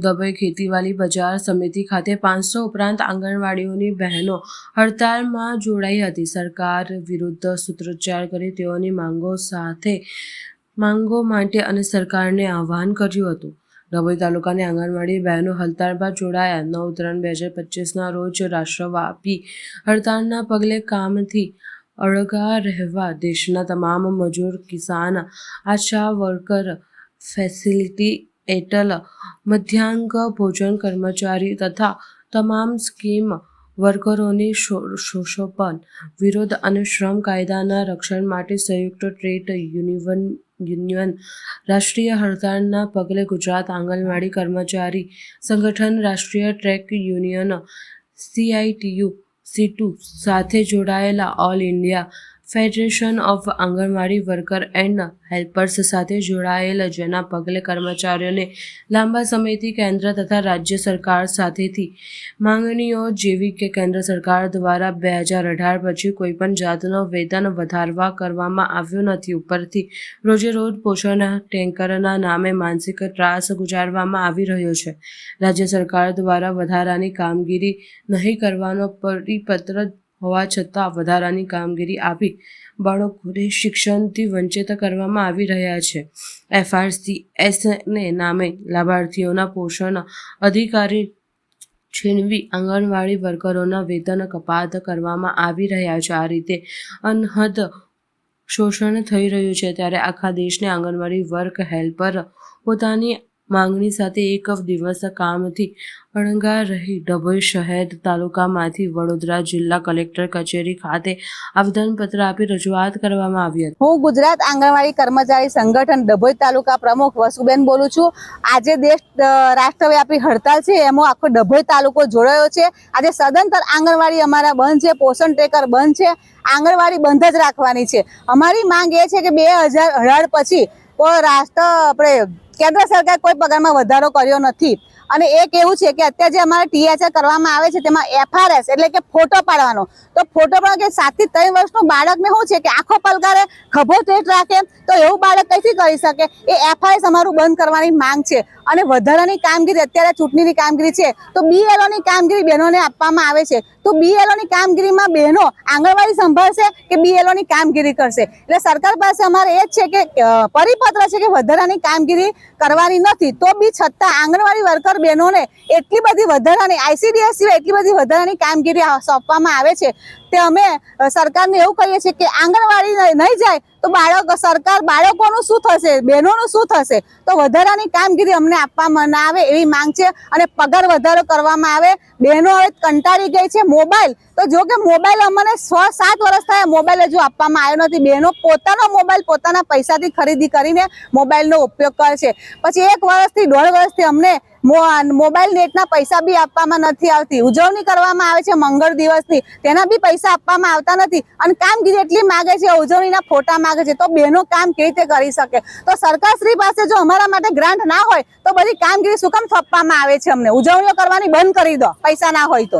દબઈ ખેતીવાલી બજાર સમિતિ ખાતે પાંચસો ઉપરાંત આંગણવાડીઓની બહેનો હડતાળમાં જોડાઈ હતી. સરકાર વિરુદ્ધ સૂત્રોચ્ચાર કરી તેઓની માંગો સાથે માંગો માટે અને સરકારને આહવાન કર્યું હતું. ડભોઈ તાલુકાની આંગણવાડી બહેનો હડતાળમાં જોડાયા. નવ ત્રણ બે હજાર પચીસના રોજ રાષ્ટ્રવ્યાપી હડતાળના પગલે કામથી અળગા રહેવા દેશના તમામ મજૂર, કિસાન, આશા વર્કર, ફેસિલિટી એટલ મધ્યાંક ભોજન કર્મચારી તથા તમામ સ્કીમ વર્કરોની શોષણ વિરોધ અને શ્રમ કાયદાના રક્ષણ માટે સંયુક્ત ટ્રેડ યુનિવન, યુનિયન, રાષ્ટ્રીય હડતાળના પગલે ગુજરાત આંગણવાડી કર્મચારી સંગઠન, રાષ્ટ્રીય ટ્રેક યુનિયન સીઆઈટીયુ સીટુ સાથે જોડાયેલા all India federation of Anganwadi worker and helpers સાથે જોડાયેલ, જેના પગલે કર્મચારીઓને લાંબા સમયથી કેન્દ્ર તથા રાજ્ય સરકાર સાથેથી માંગણીઓ જેવી કે કેન્દ્ર સરકાર દ્વારા બે હજાર અઢાર પછી કોઈપણ જાતનો વેતન વધારવા કરવામાં આવ્યો નથી. ઉપરથી રોજે રોજ પોષણ ટેન્કરના નામે માનસિક ત્રાસ ગુજારવામાં આવી રહ્યો છે. રાજ્ય સરકાર દ્વારા વધારાની કામગીરી નહીં કરવાનો પરિપત્ર હોવા છતાં વધારાની કામગીરી આપી બાળકોને શિક્ષણથી વંચિત કરવામાં આવી રહ્યા છે. એફઆરસીએસને નામે લાભાર્થીઓના પોષણ અધિકારી છીનવી આંગણવાડી વર્કરોના વેતન કપાત કરવામાં આવી રહ્યા છે. આ રીતે અનહદ શોષણ થઈ રહ્યું છે ત્યારે આખા દેશને આંગણવાડી વર્ક હેલ્પર પોતાની માંગણી સાથે એક દિવસ કામથી અણગા રહી ડભોઈ શહેર તાલુકામાંથી વડોદરા જિલ્લા કલેક્ટર કચેરી ખાતે આવેદનપત્ર આપી રજૂઆત કરવામાં આવી હતી. હું ગુજરાત આંગણવાડી કર્મચારી સંગઠન ડભોઈ તાલુકા પ્રમુખ વસુબેન બોલું છું. આજે દેશ રાષ્ટ્રવ્યાપી હડતાલ છે, એમાં આખો ડભોઈ તાલુકો જોડાયો છે. આજે સદંતર આંગણવાડી અમારા બંધ છે, પોષણ ટેકર બંધ છે. આંગણવાડી બંધ જ રાખવાની છે. અમારી માંગ એ છે કે બે હજાર અઢાર પછી રાષ્ટ્ર, આપણે કેન્દ્ર સરકાર કોઈ પગારમાં વધારો કર્યો નથી. અને એક એવું છે કે અત્યારે જે અમારે ટીએચઆર કરવામાં આવે છે, તેમાં એફઆરએસ એટલે કે ફોટો પાડવાનો. તો ફોટો પણ કે સાતથી ત્રણ વર્ષનું બાળકને શું છે કે આખો પલકારે, ખભો ટેટ રાખે, તો એવું બાળક કઈથી કરી શકે? એ એફઆરએસ અમારું બંધ કરવાની માંગ છે. અને વધારાની કામગીરી, અત્યારે ચૂંટણીની કામગીરી છે, તો બીએલઓની કામગીરી બહેનોને આપવામાં આવે છે. તો બીએલઓની કામગીરીમાં બહેનો આંગણવાડી સંભાળશે કે બીએલઓની કામગીરી કરશે? એટલે સરકાર પાસે અમારે એ જ છે કે પરિપત્ર છે કે વધારાની કામગીરી કરવાની નથી. તો બી છતાં આંગણવાડી વર્કર બહેનોને એટલી બધી વધારાની, આઈસીડીએસ સિવાય એટલી બધી વધારાની કામગીરી સોંપવામાં આવે છે. તે અમે સરકારને એવું કહીએ છીએ કે આંગણવાડી નહીં જાય તો બાળક, સરકાર બાળકોનું શું થશે, બહેનોનું શું થશે? તો વધારાની કામગીરી અમને આપવામાં ના આવે એવી માંગ છે અને પગાર વધારો કરવામાં આવે. બહેનો હવે કંટાળી ગઈ છે મોબાઈલ. તો જો કે મોબાઈલ અમને છ, સાત વર્ષ થયા મોબાઈલ હજુ આપવામાં આવ્યો નથી. બહેનો પોતાનો મોબાઈલ પોતાના પૈસાથી ખરીદી કરીને મોબાઈલનો ઉપયોગ કરે છે. પછી એક વર્ષથી દોઢ વર્ષથી અમને મોબાઈલ નેટના પૈસા બી આપવામાં નથી આવતી. ઉજવણી કરવામાં આવે છે મંગળ દિવસની તેના બી પૈસા આપવામાં આવતા નથી. અને કામગીરી એટલી માગે છે, ઉજવણીના ફોટા માગે છે. તો બહેનો કામ કેવી રીતે કરી શકે? તો સરકારશ્રી પાસે જો અમારા માટે ગ્રાન્ટ ના હોય, તો બધી કામગીરી શું કામ થપવામાં આવે છે અમને. ઉજવણીઓ કરવાની બંધ કરી દો, પૈસા ના હોય તો.